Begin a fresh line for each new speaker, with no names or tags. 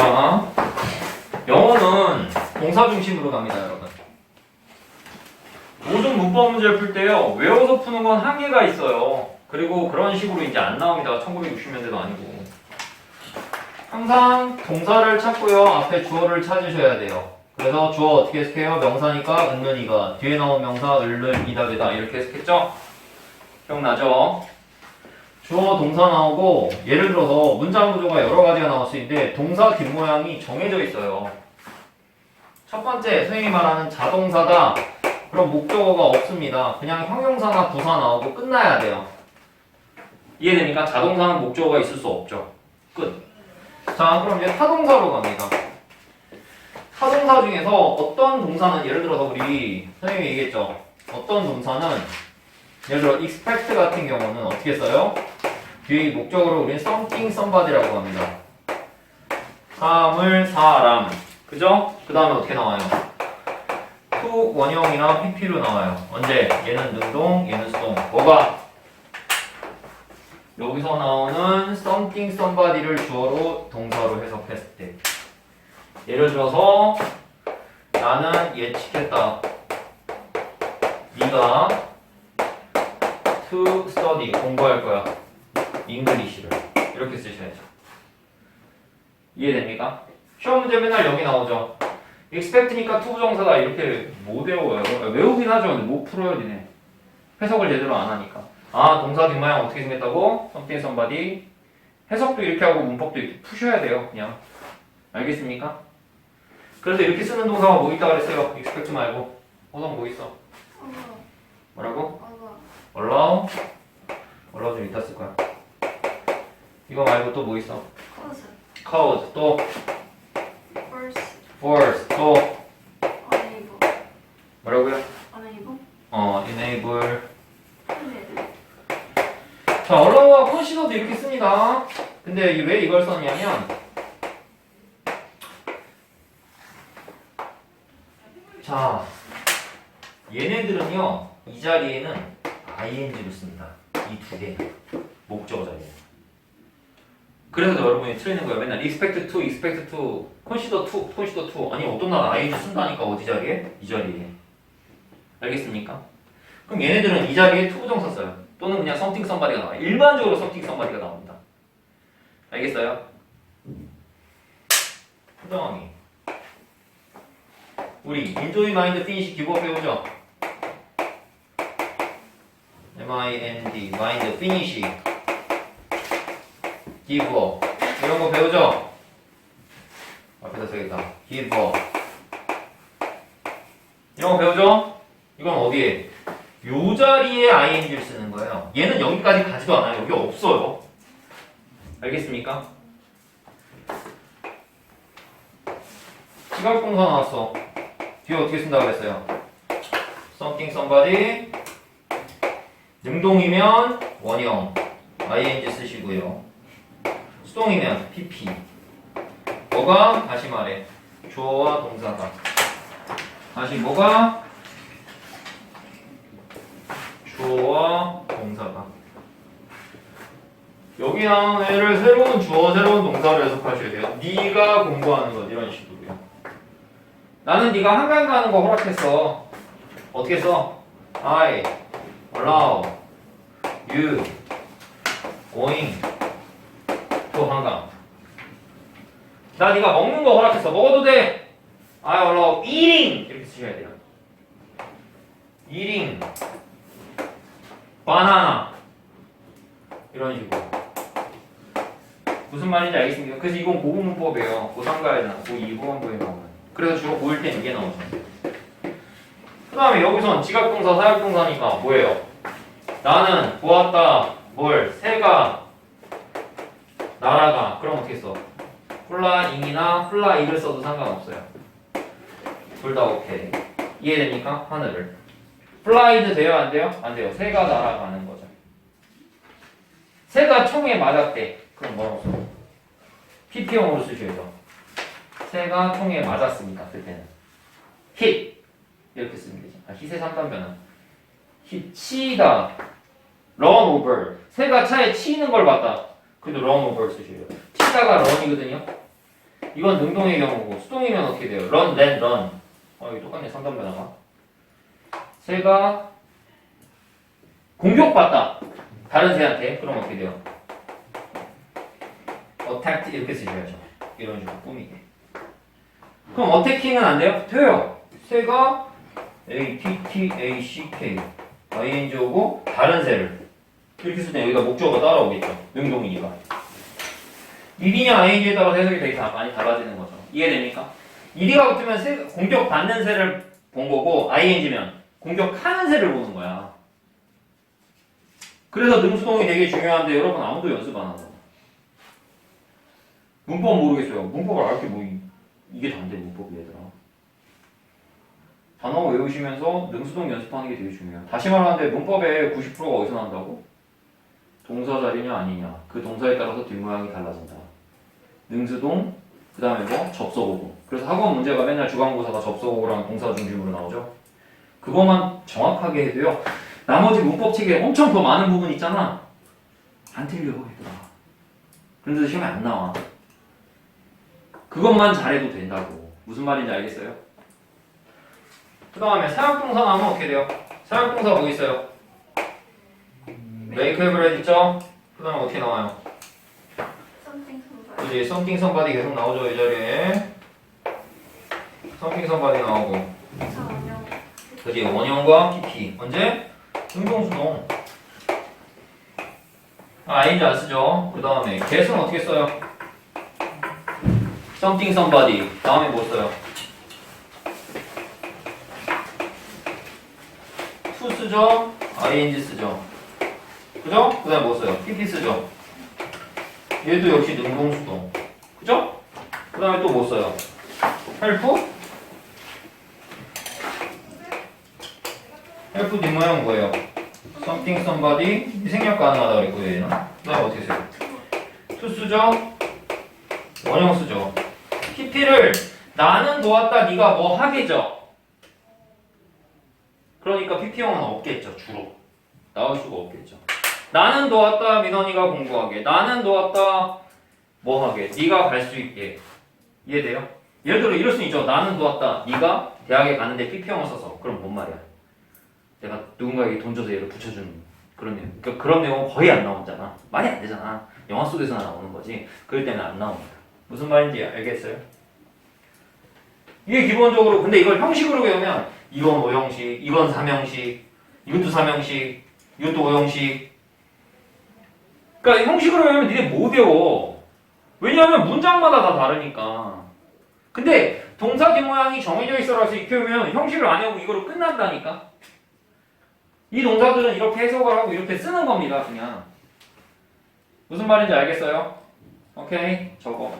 자, 영어는 동사 중심으로 갑니다, 여러분. 모든 문법 문제를 풀 때요, 외워서 푸는 건 한계가 있어요. 그리고 그런 식으로 이제 안 나옵니다. 1960년대도 아니고. 항상 동사를 찾고요, 앞에 주어를 찾으셔야 돼요. 그래서 주어 어떻게 해석해요? 명사니까 은는이가 뒤에 나온 명사 을는 이다 되다 이렇게 해석했죠? 기억나죠? 주어 동사 나오고 예를 들어서 문장 구조가 여러 가지가 나올 수 있는데 동사 뒷모양이 정해져 있어요. 첫 번째 선생님이 말하는 자동사다. 그럼 목적어가 없습니다. 그냥 형용사나 부사 나오고 끝나야 돼요. 이해됩니까? 자동사는 목적어가 있을 수 없죠. 끝. 자, 그럼 이제 타동사로 갑니다. 타동사 중에서 어떤 동사는 예를 들어서 우리 선생님이 얘기했죠. 어떤 동사는 예를 들어 expect 같은 경우는 어떻게 써요? 뒤에 목적으로 우리는 something somebody라고 합니다. 사물 사람 그죠? 그 다음에 어떻게 나와요? to 원형이나 pp로 나와요. 언제? 얘는 능동, 얘는 수동. 뭐가? 여기서 나오는 something somebody를 주어로 동사로 해석했을 때 예를 들어서 나는 예측했다. 네가 to study 공부할 거야. 잉글리시를 이렇게 쓰셔야죠. 이해됩니까? 시험 문제 맨날 여기 나오죠. expect니까 to 부정사다 이렇게 못 외워요. 아, 외우긴 하죠. 근데 못 풀어요, 니네. 해석을 제대로 안 하니까. 아, 동사 뒷모양 어떻게 생겼다고? something somebody. 해석도 이렇게 하고 문법도 이렇게 푸셔야 돼요, 그냥. 알겠습니까? 그래서 이렇게 쓰는 동사가 뭐 있다 그랬어요? expect 말고. 호동 뭐 있어? 뭐라고? allow? allow 좀 이따 쓸 거야. 이거 말고 또 뭐 있어?
cause,
cause 또
force,
force 또
unable,
뭐라고요?
unable,
어 enable. 자 allow와 consider도 이렇게 씁니다. 근데 이 왜 이걸 썼냐면 자 얘네들은요 이 자리에는 ing를 씁니다. 이 두 개 목적어 자리에. 그래서 여러분이 틀리는 거예요. 맨날 expect to, expect to, consider to, consider to. 아니 어떤 날 ing 쓴다니까 어디 자리에? 이 자리에. 알겠습니까? 그럼 얘네들은 이 자리에 to 부정사 써요. 또는 그냥 something somebody가 나와요. 일반적으로 something somebody가 나옵니다. 알겠어요? 표정이 우리 enjoy mind finish give up 배우죠? M-I-N-D mind finish give up 이런 거 배우죠? 앞에다 써야겠다 give up 이런 거 배우죠? 이건 어디에? 요 자리에 ing를 쓰는 거예요. 얘는 여기까지 가지도 않아요. 여기 없어요. 알겠습니까? 지각동사 나왔어. 뒤에 어떻게 쓴다고 그랬어요? something somebody 능동이면 원형 ing 쓰시고요. 수동이면 pp 뭐가 다시 말해? 주어와 동사가. 다시 뭐가? 주어와 동사가. 여기 나온 애를 새로운 주어 새로운 동사로 해석하셔야 돼요. 네가 공부하는 것 이런 식으로요. 나는 네가 한강 가는 거 허락했어. 어떻게 써? I allow you going to 한강. 나 네가 먹는 거 허락했어 먹어도 돼. I allow eating 이렇게 쓰셔야 돼요. eating 바나나. 이런 식으로. 무슨 말인지 알겠습니까? 그래서 이건 고분문법이에요. 고3가에나 고2 후반부에 나오는. 그래서 주로 고1 땐 이게 나오죠. 그 다음에 여기선 지각동사 사역동사니까 뭐예요? 나는 보았다 뭘 새가 날아가 그럼 어떻게 써? 플라잉이나 플라이를 써도 상관없어요 둘 다 오케이 이해됩니까? 하늘을 플라이드 돼요 안 돼요? 안 돼요. 새가 날아가는 거죠. 새가 총에 맞았대. 그럼 뭐라고 써? PP형으로 쓰셔야죠. 새가 총에 맞았으니까 그때는 hit 이렇게 쓰면 되죠. 아, hit의 3단변은 hit 치다 run over 새가 차에 치이는 걸 봤다. 그래도 run over 쓰셔요. 치다가 run이거든요. 이건 능동의 경우고 수동이면 어떻게 돼요? run, then, run. 어, 여기 똑같네. 상단 변화가. 새가 공격받다. 다른 새한테. 그럼 어떻게 돼요? attacked 이렇게 쓰셔야죠. 이런 식으로 꾸미게. 그럼 어태킹은 안 돼요? 돼요. 새가 A, T, T, A, C, K, ING 오고 다른 새를 이렇게 쓸 때 여기가 목적어가 따라오겠죠. 능동이니까. 일이냐 ING에 따라서 해석이 되게 다 많이 달라지는 거죠. 이해됩니까? 일이가 붙으면 새, 공격 받는 새를 본 거고 ING면 공격하는 새를 보는 거야. 그래서 능수동이 되게 중요한데 여러분 아무도 연습 안 하고 문법 모르겠어요. 문법을 알게 뭐 이- 이게 단데 문법이 얘들아. 단어 외우시면서 능수동 연습하는 게 되게 중요해요. 다시 말하는데 문법의 90%가 어디서 난다고? 동사 자리냐 아니냐. 그 동사에 따라서 뒷모양이 달라진다. 능수동, 그 다음에 뭐? 접속어구. 그래서 학원 문제가 맨날 주관고사가 접속어구랑 동사 중심으로 나오죠. 그것만 정확하게 해도요. 나머지 문법 책에 엄청 더 많은 부분 있잖아. 안 틀려, 얘들아. 그런데도 시험에 안 나와. 그것만 잘해도 된다고. 무슨 말인지 알겠어요? 그 다음에 사역동사 나오면 어떻게 돼요? 사역동사 뭐 있어요? Make read 있죠? 그 다음에 어떻게 나와요?
something somebody.
그지 something somebody 계속 나오죠 이 자리에 something somebody 나오고
자, 원형.
그지 원형과 PP 언제? 능동수동 아 아인지 안 쓰죠 그 다음에 get은 어떻게 써요? something somebody 다음에 뭐 써요? to 쓰죠 ing 쓰죠 그죠? 그 다음에 뭐 써요? PP 쓰죠 얘도 역시 능동수동 그죠? 그 다음에 또 뭐 써요? help? help 뒷모양 뭐예요? something somebody 이 생략 가능하다 그랬고 얘는 그 다음에 어떻게 써요? to 쓰죠? 원형 쓰죠 PP를 나는 놓았다 네가 뭐 하게죠 그러니까 PP형은 없겠죠 주로 나올 수가 없겠죠 나는 놓았다 민원이가 공부하게. 나는 놓았다 뭐 하게. 네가 갈 수 있게. 이해돼요? 예를 들어 이럴 수 있죠. 나는 놓았다. 네가 대학에 가는데 PP형을 써서. 그럼 뭔 말이야? 내가 누군가에게 돈 줘서 얘를 붙여주는 그런 내용. 그러니까 그런 내용은 거의 안 나오잖아. 많이 안 되잖아. 영화 속에서나 나오는 거지. 그럴 때는 안 나옵니다. 무슨 말인지 알겠어요? 이게 기본적으로 근데 이걸 형식으로 외우면 이건 5형식 이건 3형식 이것도 3형식 이것도 5형식 그러니까 형식으로 외우면 니네 못 외워. 왜냐하면 문장마다 다 다르니까. 근데 동사 뒷모양이 정해져 있어라서 외우면 형식을 안 외우고 이거로 끝난다니까. 이 동사들은 이렇게 해석을 하고 이렇게 쓰는 겁니다 그냥. 무슨 말인지 알겠어요? 오케이 저거